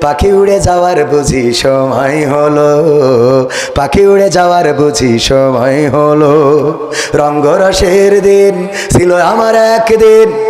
পাখি উড়ে যাওয়ার বুঝি সময় হলো, পাখি উড়ে যাওয়ার বুঝি সময় হলো। রঙ্গরসের দিন ছিল আমার একদিন।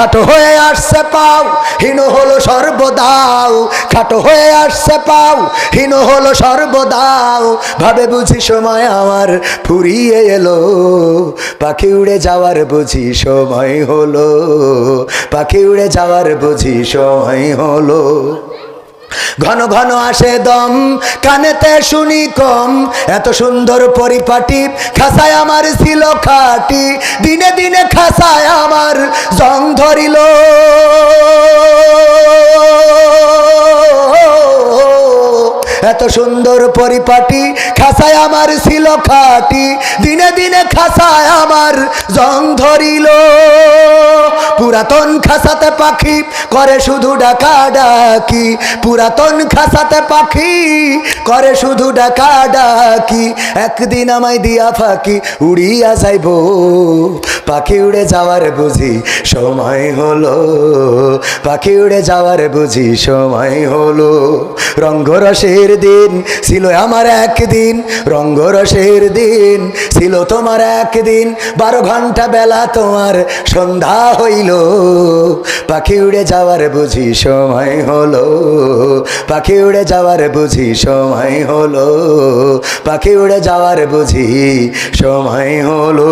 খাটো হয়ে আসছে পাও, হীন হলো সর্বদাও। খাটো হয়ে আসছে পাও, হীন হলো সর্বদাও। ভাবে বুঝি সময় আমার ফুরিয়ে এলো, পাখি উড়ে যাওয়ার বুঝি সময় হলো, পাখি উড়ে যাওয়ার বুঝি সময় হলো। ঘন ঘন আসে দম, কানেতে শুনি কম। এত সুন্দর পরিপাটি, খাসায় আমার ছিল খাটি। দিনে দিনে খাসায় আমার জং ধরিল এত সুন্দর পরিপাটি খাসায় আমার ছিল খাটি। দিনে দিনে খাসায় আমার জং ধরিল। পুরাতন খাসাতে পাখি করে শুধু ডাকা ডাকি পুরাতন খাসাতে পাখি করে শুধু ডাকা ডাকি একদিন আমায় দিয়া ফাঁকি উড়িয়া যাইব। পাখি উড়ে যাওয়ার বুঝি সময় হলো। পাখি উড়ে যাওয়ার বুঝি সময় হলো। রঙ্গরসের দিন ছিল আমার একদিন। রঙ্গরসের দিন ছিল তোমার একদিন। বারো ঘণ্টা বেলা তোমার সন্ধ্যা হইল। পাখি উড়ে যাওয়ার বুঝি সময় হলো, পাখি উড়ে যাওয়ার বুঝি সময় হলো, পাখি উড়ে যাওয়ার বুঝি সময় হলো।